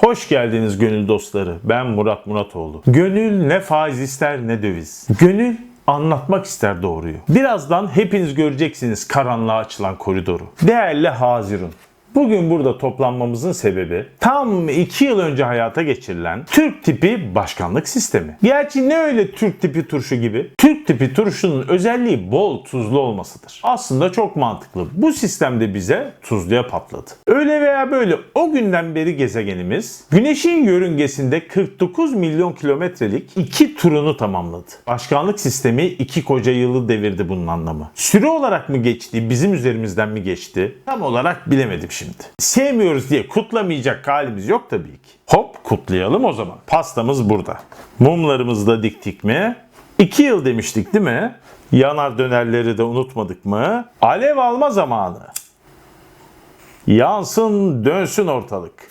Hoş geldiniz gönül dostları. Ben Murat Muratoğlu. Gönül ne faiz ister ne döviz. Gönül anlatmak ister doğruyu. Birazdan hepiniz göreceksiniz karanlığa açılan koridoru. Değerli Hazirun. Bugün burada toplanmamızın sebebi tam 2 yıl önce hayata geçirilen Türk tipi başkanlık sistemi. Gerçi ne öyle Türk tipi turşu gibi? Türk tipi turşunun özelliği bol tuzlu olmasıdır. Aslında çok mantıklı. Bu sistemde bize tuzluya patladı. Öyle veya böyle o günden beri gezegenimiz Güneş'in yörüngesinde 49 milyon kilometrelik iki turunu tamamladı. Başkanlık sistemi iki koca yılı devirdi bunun anlamı. Süre olarak mı geçti, bizim üzerimizden mi geçti? Tam olarak bilemedim şimdi. Sevmiyoruz diye kutlamayacak halimiz yok tabii ki. Hop kutlayalım o zaman. Pastamız burada. Mumlarımızı da diktik mi? İki yıl demiştik değil mi? Yanar dönerleri de unutmadık mı? Alev alma zamanı. Yansın dönsün ortalık.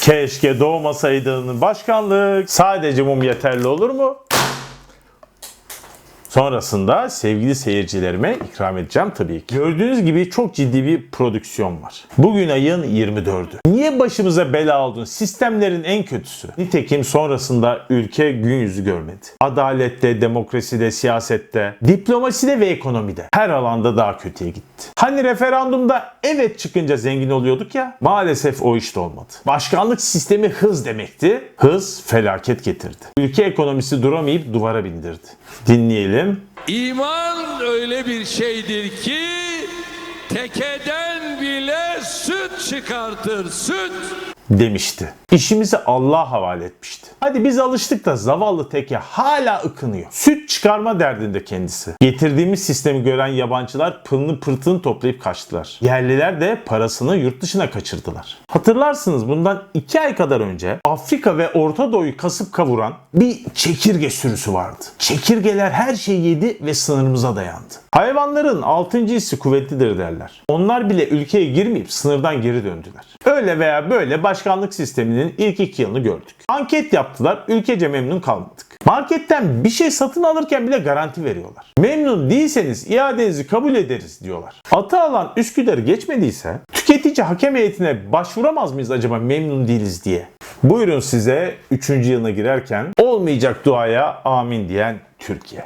Keşke doğmasaydın başkanlık. Sadece mum yeterli olur mu? Sonrasında sevgili seyircilerime ikram edeceğim tabii ki. Gördüğünüz gibi çok ciddi bir prodüksiyon var. Bugün ayın 24'ü. Niye başımıza bela oldun? Sistemlerin en kötüsü. Nitekim sonrasında ülke gün yüzü görmedi. Adalette, demokraside, siyasette, diplomaside ve ekonomide her alanda daha kötüye gitti. Hani referandumda evet çıkınca zengin oluyorduk ya maalesef o işte olmadı. Başkanlık sistemi hız demekti. Hız felaket getirdi. Ülke ekonomisi duramayıp duvara bindirdi. Dinleyelim. İman öyle bir şeydir ki tekeden bile süt çıkartır süt. Demişti. İşimizi Allah'a havale etmişti. Hadi biz alıştık da zavallı teke hala ıkınıyor. Süt çıkarma derdinde kendisi. Getirdiğimiz sistemi gören yabancılar pılını pırtını toplayıp kaçtılar. Yerliler de parasını yurt dışına kaçırdılar. Hatırlarsınız bundan iki ay kadar önce Afrika ve Orta Doğu'yu kasıp kavuran bir çekirge sürüsü vardı. Çekirgeler her şeyi yedi ve sınırımıza dayandı. Hayvanların altıncı hissi kuvvetlidir derler. Onlar bile ülkeye girmeyip sınırdan geri döndüler. Öyle veya böyle başkanlık sisteminin ilk iki yılını gördük. Anket yaptılar, ülkece memnun kalmadık. Marketten bir şey satın alırken bile garanti veriyorlar. Memnun değilseniz iadenizi kabul ederiz diyorlar. Atı alan Üsküdar'ı geçmediyse tüketici hakem heyetine başvuramaz mıyız acaba memnun değiliz diye? Buyurun size 3. yılına girerken olmayacak duaya amin diyen Türkiye.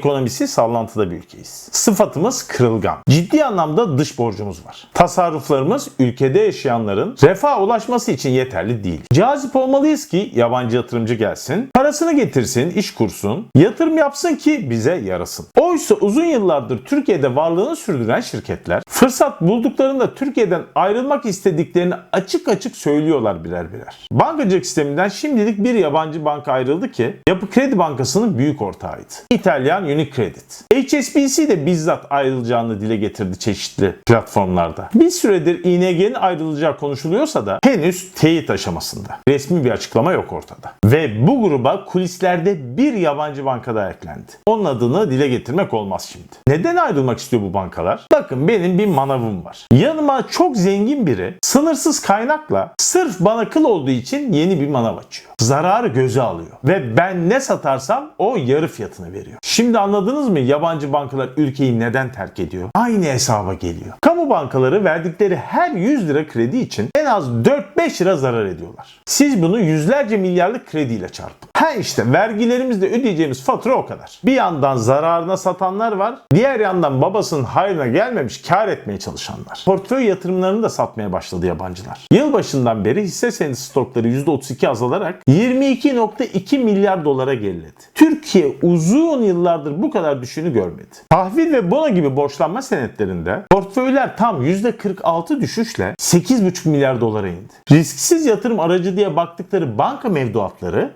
Ekonomisi sallantıda bir ülkeyiz. Sıfatımız kırılgan. Ciddi anlamda dış borcumuz var. Tasarruflarımız ülkede yaşayanların refaha ulaşması için yeterli değil. Cazip olmalıyız ki yabancı yatırımcı gelsin, parasını getirsin, iş kursun, yatırım yapsın ki bize yarasın. Oysa uzun yıllardır Türkiye'de varlığını sürdüren şirketler fırsat bulduklarında Türkiye'den ayrılmak istediklerini açık açık söylüyorlar birer birer. Bankacılık sisteminden şimdilik bir yabancı banka ayrıldı ki Yapı Kredi Bankası'nın büyük ortağıydı. İtalyan Unicredit. HSBC de bizzat ayrılacağını dile getirdi çeşitli platformlarda. Bir süredir ING'nin ayrılacağı konuşuluyorsa da henüz teyit aşamasında. Resmi bir açıklama yok ortada. Ve bu gruba kulislerde bir yabancı banka daha eklendi. Onun adını dile getirmek olmaz şimdi. Neden ayrılmak istiyor bu bankalar? Bakın benim bir manavım var. Yanıma çok zengin biri sınırsız kaynakla sırf bana kıl olduğu için yeni bir manav açıyor. Zararı göze alıyor. Ve ben ne satarsam o yarı fiyatını veriyor. Şimdi anladınız mı yabancı bankalar ülkeyi neden terk ediyor? Aynı hesaba geliyor. Kamu bankaları verdikleri her 100 lira kredi için en az 4-5 lira zarar ediyorlar. Siz bunu yüzlerce milyarlık krediyle çarpın. Ha işte vergilerimizle ödeyeceğimiz fatura o kadar. Bir yandan zararına satanlar var. Diğer yandan babasının hayrına gelmemiş kar etmeye çalışanlar. Portföy yatırımlarını da satmaya başladı yabancılar. Yılbaşından beri hisse senedi stokları %32 azalarak 22.2 milyar dolara geriledi. Türkiye uzun yıllardır bu kadar düşüşünü görmedi. Tahvil ve bono gibi borçlanma senetlerinde portföyler tam %46 düşüşle 8,5 milyar dolara indi. Risksiz yatırım aracı diye baktıkları banka mevduatları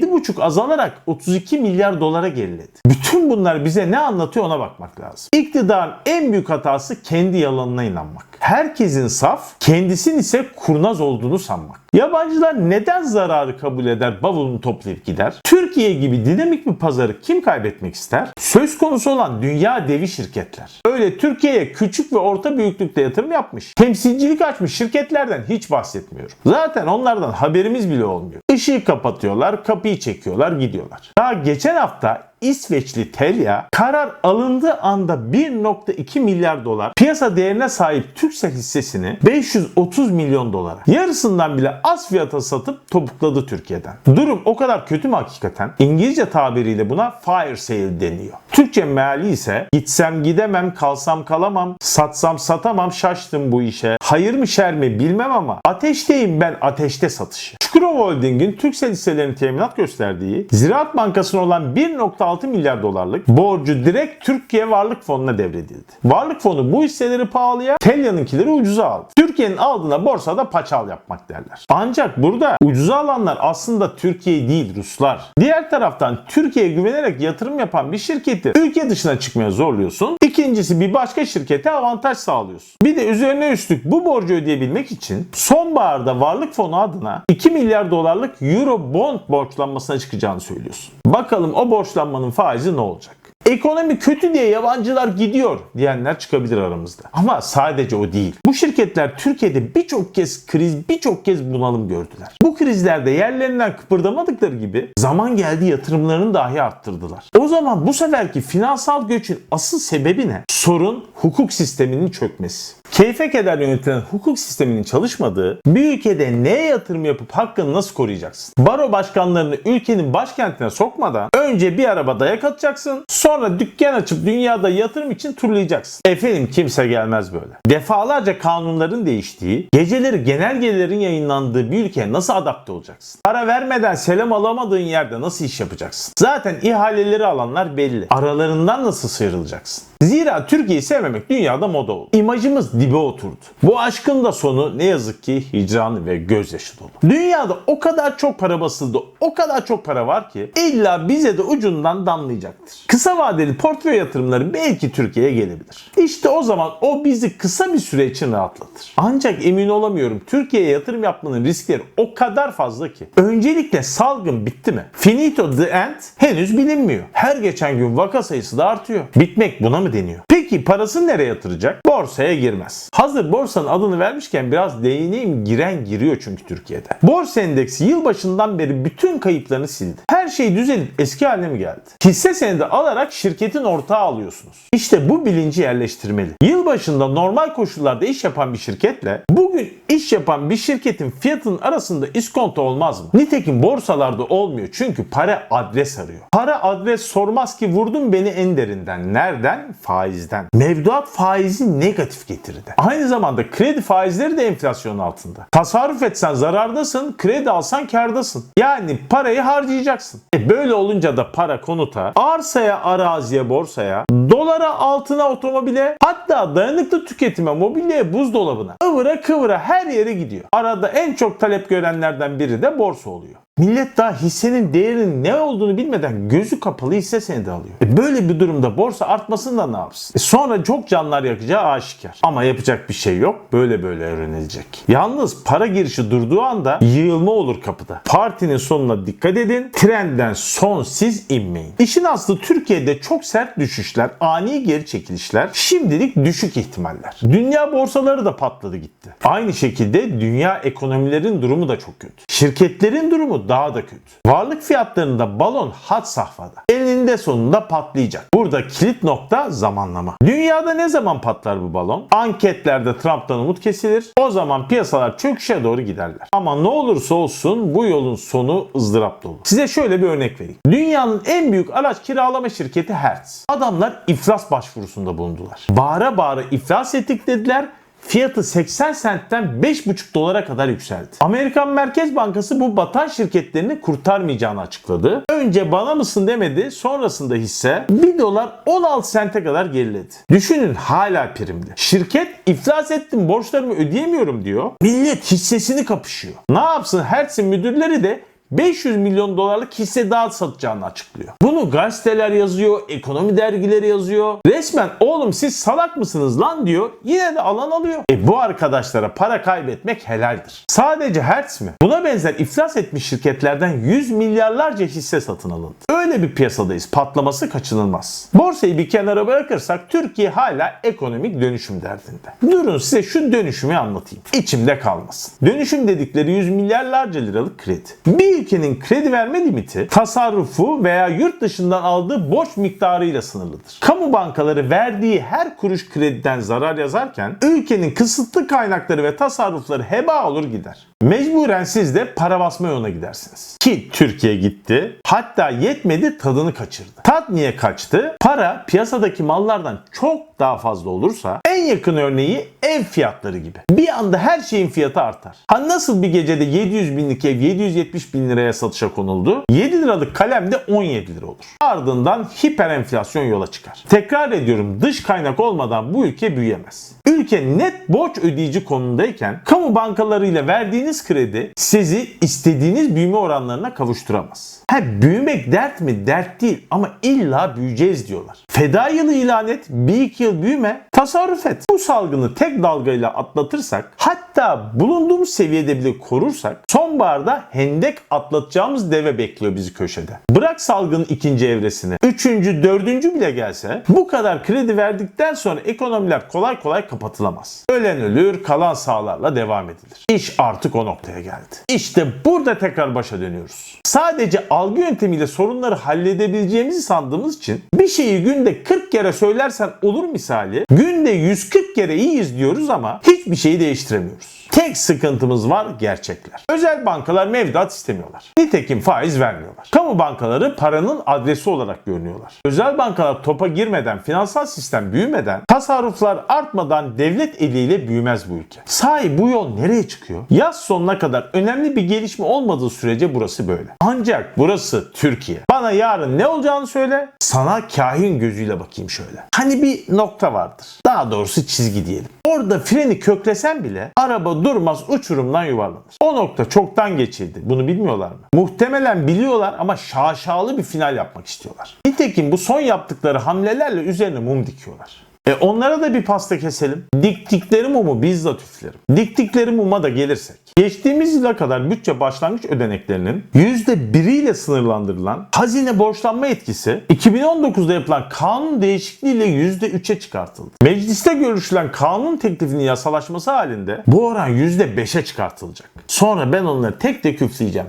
%7,5 azalarak 32 milyar dolara geriledi. Bütün bunlar bize ne anlatıyor ona bakmak lazım. İktidarın en büyük hatası kendi yalanına inanmak. Herkesin saf, kendisinin ise kurnaz olduğunu sanmak. Yabancılar neden zararı kabul eder, bavulunu toplayıp gider? Türkiye gibi dinamik bir pazarı kim kaybetmek ister? Söz konusu olan dünya devi şirketler. Öyle Türkiye'ye küçük ve orta büyüklükte yatırım yapmış, temsilcilik açmış şirketlerden hiç bahsetmiyorum. Zaten onlardan haberimiz bile olmuyor. Işığı kapatıyorlar, kapıyı çekiyorlar, gidiyorlar. Daha geçen hafta İsveçli Telia karar alındığı anda 1.2 milyar dolar piyasa değerine sahip Türksel hissesini 530 milyon dolara yarısından bile az fiyata satıp topukladı Türkiye'den. Durum o kadar kötü mü hakikaten? İngilizce tabiriyle buna fire sale deniyor. Türkçe meali ise gitsem gidemem, kalsam kalamam, satsam satamam, şaştım bu işe. Hayır mı şer mi bilmem ama ateşteyim ben ateşte satışı. Çukurova Holding'in Türksel hisselerinin teminat gösterdiği Ziraat Bankası'na olan 1.6 milyar dolarlık borcu direkt Türkiye Varlık Fonu'na devredildi. Varlık Fonu bu hisseleri pahalıya, Telya'nınkileri ucuza aldı. Türkiye'nin aldığına borsada paçal yapmak derler. Ancak burada ucuza alanlar aslında Türkiye değil Ruslar. Diğer taraftan Türkiye'ye güvenerek yatırım yapan bir şirketi ülke dışına çıkmaya zorluyorsun. İkincisi bir başka şirkete avantaj sağlıyorsun. Bir de üzerine üstlük bu borcu ödeyebilmek için sonbaharda Varlık Fonu adına 2 milyar dolarlık Euro bond borçlanmasına çıkacağını söylüyorsun. Bakalım o borçlanmanın faizi ne olacak? Ekonomi kötü diye yabancılar gidiyor diyenler çıkabilir aramızda. Ama sadece o değil. Bu şirketler Türkiye'de birçok kez kriz, birçok kez bunalım gördüler. Bu krizlerde yerlerinden kıpırdamadıkları gibi zaman geldi yatırımlarını dahi arttırdılar. O zaman bu seferki finansal göçün asıl sebebi ne? Sorun hukuk sisteminin çökmesi. Keyfe keder yönetilen hukuk sisteminin çalışmadığı, bir ülkede neye yatırım yapıp hakkını nasıl koruyacaksın? Baro başkanlarını ülkenin başkentine sokmadan önce bir araba dayak atacaksın, sonra dükkan açıp dünyada yatırım için turlayacaksın. Efendim kimse gelmez böyle. Defalarca kanunların değiştiği, geceleri genelgelerin yayınlandığı bir ülkeye nasıl adapte olacaksın? Para vermeden selam alamadığın yerde nasıl iş yapacaksın? Zaten ihaleleri alanlar belli. Aralarından nasıl sıyrılacaksın? Zira Türkiye'yi sevmemek dünyada moda oldu. İmajımız dibe oturdu. Bu aşkın da sonu ne yazık ki hicran ve gözyaşı dolu. Dünyada o kadar çok para basıldı, o kadar çok para var ki illa bize de ucundan damlayacaktır. Kısa vadeli portföy yatırımları belki Türkiye'ye gelebilir. İşte o zaman o bizi kısa bir süre için rahatlatır. Ancak emin olamıyorum Türkiye'ye yatırım yapmanın riskleri o kadar fazla ki. Öncelikle salgın bitti mi? Finito the end henüz bilinmiyor. Her geçen gün vaka sayısı da artıyor. Bitmek buna mı deniyor? Peki parasını nereye yatıracak? Borsaya girmez. Hazır borsanın adını vermişken biraz değineyim giren giriyor çünkü Türkiye'de. Borsa endeksi yılbaşından beri bütün kayıplarını sildi. Her şey düzelip eski haline mi geldi? Hisse senedi alarak şirketin ortağı alıyorsunuz. İşte bu bilinci yerleştirmeli. Yılbaşında normal koşullarda iş yapan bir şirketle bugün iş yapan bir şirketin fiyatının arasında iskonto olmaz mı? Nitekim borsalarda olmuyor çünkü para adres arıyor. Para adres sormaz ki vurdun beni en derinden. Nereden? Faizden. Mevduat faizi negatif getirdi. Aynı zamanda kredi faizleri de enflasyon altında. Tasarruf etsen zarardasın, kredi alsan kardasın. Yani parayı harcayacaksın. E böyle olunca da para konuta, arsaya, araziye, borsaya, dolara, altına, otomobile, hatta dayanıklı tüketime, mobilyaya, buzdolabına, ıvıra kıvıra her yere gidiyor. Arada en çok talep görenlerden biri de borsa oluyor. Millet daha hissenin değerinin ne olduğunu bilmeden gözü kapalı hisse senedi alıyor. E böyle bir durumda borsa artmasın da ne yapsın? E sonra çok canlar yakacağı aşikar. Ama yapacak bir şey yok. Böyle böyle öğrenilecek. Yalnız para girişi durduğu anda yığılma olur kapıda. Partinin sonuna dikkat edin. Trenden son siz inmeyin. İşin aslı Türkiye'de çok sert düşüşler, ani geri çekilişler, şimdilik düşük ihtimaller. Dünya borsaları da patladı gitti. Aynı şekilde dünya ekonomilerin durumu da çok kötü. Şirketlerin durumu daha da kötü. Varlık fiyatlarında balon had safhada. Eninde sonunda patlayacak. Burada kilit nokta zamanlama. Dünyada ne zaman patlar bu balon? Anketlerde Trump'tan umut kesilir. O zaman piyasalar çöküşe doğru giderler. Ama ne olursa olsun bu yolun sonu ızdırap dolu. Size şöyle bir örnek vereyim. Dünyanın en büyük araç kiralama şirketi Hertz. Adamlar iflas başvurusunda bulundular. Bağıra bağıra iflas ettik dediler fiyatı 80 sentten 5,5 dolara kadar yükseldi. Amerikan Merkez Bankası bu batan şirketlerini kurtarmayacağını açıkladı. Önce bana mısın demedi, sonrasında hisse 1 dolar 16 sente kadar geriledi. Düşünün hala primli. Şirket iflas ettim borçlarımı ödeyemiyorum diyor. Millet hissesini kapışıyor. Ne yapsın Hertz'in müdürleri de 500 milyon dolarlık hisse daha satacağını açıklıyor. Bunu gazeteler yazıyor, ekonomi dergileri yazıyor. Resmen oğlum siz salak mısınız lan diyor. Yine de alan alıyor. E bu arkadaşlara para kaybetmek helaldir. Sadece Hertz mi? Buna benzer iflas etmiş şirketlerden 100 milyarlarca hisse satın alındı. Öyle bir piyasadayız. Patlaması kaçınılmaz. Borsayı bir kenara bırakırsak Türkiye hala ekonomik dönüşüm derdinde. Durun size şu dönüşümü anlatayım. İçimde kalmasın. Dönüşüm dedikleri 100 milyarlarca liralık kredi. Bir ülkenin kredi verme limiti tasarrufu veya yurt dışından aldığı borç miktarıyla sınırlıdır. Kamu bankaları verdiği her kuruş krediden zarar yazarken ülkenin kısıtlı kaynakları ve tasarrufları heba olur gider. Mecburen siz de para basma yoluna gidersiniz. Ki Türkiye gitti. Hatta yetmedi tadını kaçırdı. Tat niye kaçtı? Para piyasadaki mallardan çok daha fazla olursa en yakın örneği ev fiyatları gibi. Bir anda her şeyin fiyatı artar. Ha nasıl bir gecede 700 binlik ev 770 bin liraya satışa konuldu? 7 liralık kalem de 17 lira olur. Ardından hiper enflasyon yola çıkar. Tekrar ediyorum dış kaynak olmadan bu ülke büyüyemez. Ülke net borç ödeyici konumdayken kamu bankalarıyla verdiğiniz kredi sizi istediğiniz büyüme oranlarına kavuşturamaz. Ha büyümek dert mi? Dert değil ama illa büyüyeceğiz diyorlar. Feda yılı ilan et, bir iki yıl büyüme, tasarruf et. Bu salgını tek dalgayla atlatırsak hatta bulunduğumuz seviyede bile korursak sonbaharda hendek atlatacağımız deve bekliyor bizi köşede. Bırak salgının ikinci evresini. Üçüncü, dördüncü bile gelse bu kadar kredi verdikten sonra ekonomiler kolay kolay kapatılamaz. Ölen ölür, kalan sağlarla devam edilir. İş artık o noktaya geldi. İşte burada tekrar başa dönüyoruz. Sadece algı yöntemiyle sorunları halledebileceğimizi sandığımız için bir şeyi günde 40 kere söylersen olur misali günde 140 kere iyiyiz diyoruz ama hiçbir şeyi değiştiremiyoruz. Tek sıkıntımız var gerçekler. Özel bankalar mevduat istemiyorlar. Nitekim faiz vermiyorlar. Kamu bankaları paranın adresi olarak görünüyorlar. Özel bankalar topa girmeden, finansal sistem büyümeden, tasarruflar artmadan devlet eliyle büyümez bu ülke. Sahi bu yol nereye çıkıyor? Yaz sonuna kadar önemli bir gelişme olmadığı sürece burası böyle. Ancak burası Türkiye. Bana yarın ne olacağını söyle. Sana kahin gözüyle bakayım şöyle. Hani bir nokta vardır. Daha doğrusu çizgi diyelim. Orada freni köklesen bile araba durmaz uçurumdan yuvarlanır. O nokta çoktan geçildi. Bunu bilmiyorlar mı? Muhtemelen biliyorlar ama şaşalı bir final yapmak istiyorlar. Nitekim bu son yaptıkları hamlelerle üzerine mum dikiyorlar. E onlara da bir pasta keselim. Diktikleri mumu bizzat üflerim. Diktikleri muma da gelirsek. Geçtiğimiz yıla kadar bütçe başlangıç ödeneklerinin %1'iyle sınırlandırılan hazine borçlanma etkisi 2019'da yapılan kanun değişikliğiyle %3'e çıkartıldı. Mecliste görüşülen kanun teklifinin yasalaşması halinde bu oran %5'e çıkartılacak. Sonra ben onları tek tek üfleyeceğim.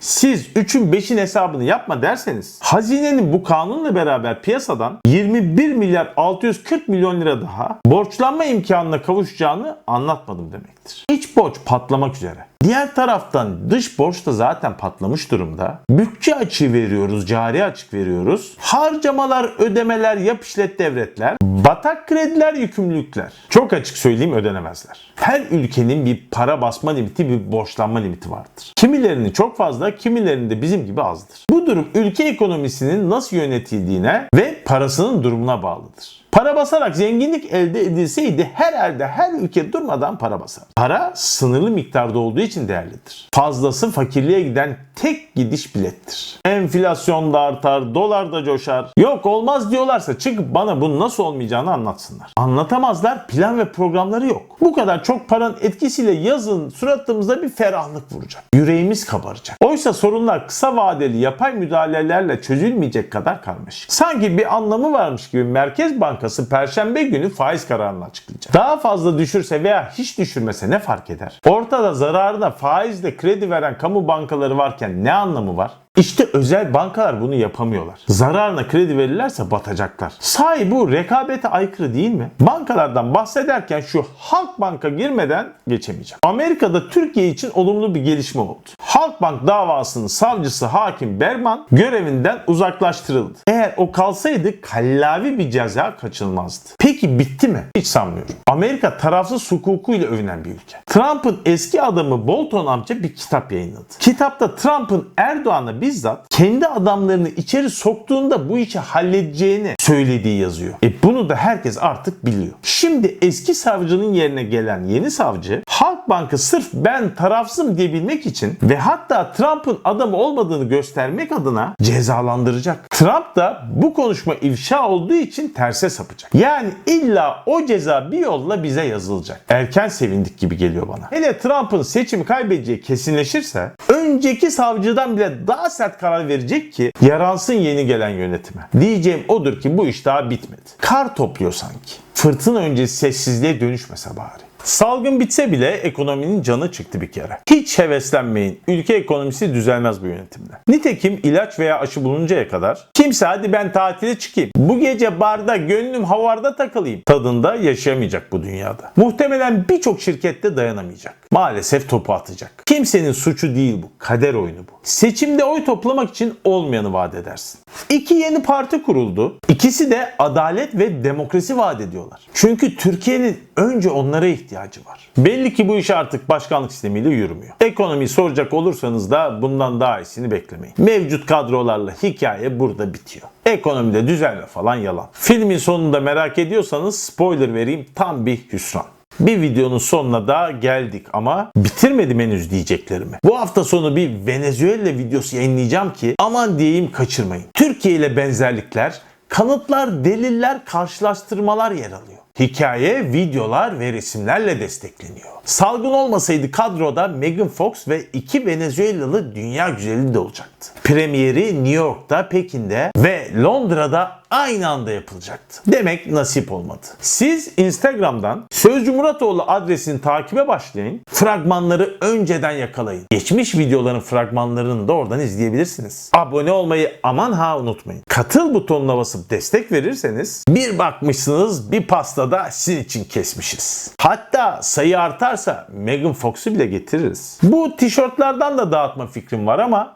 Siz 3'ün 5'in hesabını yapma derseniz hazinenin bu kanunla beraber piyasadan 21 milyar 640 milyon lira daha borçlanma imkanına kavuşacağını anlatmadım demektir. İç borç patlamak üzere. Diğer taraftan dış borç da zaten patlamış durumda. Bütçe açığı veriyoruz, cari açık veriyoruz. Harcamalar, ödemeler, yap işlet devretler, batak krediler, yükümlülükler. Çok açık söyleyeyim ödenemezler. Her ülkenin bir para basma limiti, bir borçlanma limiti vardır. Kimilerinin çok fazla, kimilerinin de bizim gibi azdır. Bu durum ülke ekonomisinin nasıl yönetildiğine ve parasının durumuna bağlıdır. Para basarak zenginlik elde edilseydi herhalde her ülke durmadan para basar. Para sınırlı miktarda olduğu için değerlidir. Fazlası fakirliğe giden tek gidiş bilettir. Enflasyon da artar, dolar da coşar. Yok olmaz diyorlarsa çıkıp bana bunun nasıl olmayacağını anlatsınlar. Anlatamazlar, plan ve programları yok. Bu kadar çok paranın etkisiyle yazın suratımıza bir ferahlık vuracak. Yüreğimiz kabaracak. Oysa sorunlar kısa vadeli yapay müdahalelerle çözülmeyecek kadar karmaşık. Sanki bir anlamı varmış gibi Merkez Bankası Perşembe günü faiz kararını açıklayacak. Daha fazla düşürse veya hiç düşürmese ne fark eder? Ortada zararına faizle kredi veren kamu bankaları varken ne anlamı var? İşte özel bankalar bunu yapamıyorlar. Zararına kredi verirlerse batacaklar. Sahi bu rekabete aykırı değil mi? Bankalardan bahsederken şu Halkbank'a girmeden geçemeyeceğim. Amerika'da Türkiye için olumlu bir gelişme oldu. Halkbank davasının savcısı hakim Berman görevinden uzaklaştırıldı. Eğer o kalsaydı kallavi bir ceza kaçınılmazdı. Peki bitti mi? Hiç sanmıyorum. Amerika tarafsız hukukuyla övünen bir ülke. Trump'ın eski adamı Bolton amca bir kitap yayınladı. Kitapta Trump'ın Erdoğan'a bizzat kendi adamlarını içeri soktuğunda bu işi halledeceğini söylediği yazıyor. E bunu da herkes artık biliyor. Şimdi eski savcının yerine gelen yeni savcı halk Halkbank'ı sırf ben tarafsızım diyebilmek için ve hatta Trump'ın adamı olmadığını göstermek adına cezalandıracak. Trump da bu konuşma ifşa olduğu için terse sapacak. Yani illa o ceza bir yolla bize yazılacak. Erken sevindik gibi geliyor bana. Hele Trump'ın seçimi kaybedeceği kesinleşirse önceki savcıdan bile daha sert karar verecek ki yaransın yeni gelen yönetime. Diyeceğim odur ki bu iş daha bitmedi. Kar topluyor sanki. Fırtına öncesi sessizliğe dönüşmese bari. Salgın bitse bile ekonominin canı çıktı bir kere. Hiç heveslenmeyin. Ülke ekonomisi düzelmez bu yönetimle. Nitekim ilaç veya aşı bulununcaya kadar kimse hadi ben tatile çıkayım. Bu gece barda gönlüm havarda takılayım tadında yaşayamayacak bu dünyada. Muhtemelen birçok şirkette dayanamayacak. Maalesef topu atacak. Kimsenin suçu değil bu. Kader oyunu bu. Seçimde oy toplamak için olmayanı vaat edersin. İki yeni parti kuruldu. İkisi de adalet ve demokrasi vaat ediyorlar. Çünkü Türkiye'nin önce onlara ihtiyacı var. Belli ki bu iş artık başkanlık sistemiyle yürümüyor. Ekonomiyi soracak olursanız da bundan daha iyisini beklemeyin. Mevcut kadrolarla hikaye burada bitiyor. Ekonomide düzelme falan yalan. Filmin sonunda merak ediyorsanız spoiler vereyim tam bir hüsran. Bir videonun sonuna da geldik ama bitirmedim henüz diyeceklerimi. Bu hafta sonu bir Venezuela videosu yayınlayacağım ki aman diyeyim kaçırmayın. Türkiye ile benzerlikler, kanıtlar, deliller, karşılaştırmalar yer alıyor. Hikaye, videolar ve resimlerle destekleniyor. Salgın olmasaydı kadroda Megan Fox ve iki Venezuelalı dünya güzeli de olacaktı. Premieri New York'ta, Pekin'de ve Londra'da aynı anda yapılacaktı. Demek nasip olmadı. Siz Instagram'dan Sözcü Muratoğlu adresini takibe başlayın. Fragmanları önceden yakalayın. Geçmiş videoların fragmanlarını da oradan izleyebilirsiniz. Abone olmayı aman ha unutmayın. Katıl butonuna basıp destek verirseniz bir bakmışsınız bir pastada sizin için kesmişiz. Hatta sayı artarsa Megan Fox'u bile getiririz. Bu tişörtlerden de dağıtma fikrim var ama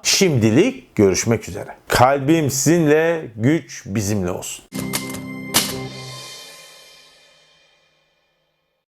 şimdilik görüşmek üzere. Kalbim sizinle, güç bizimle olsun.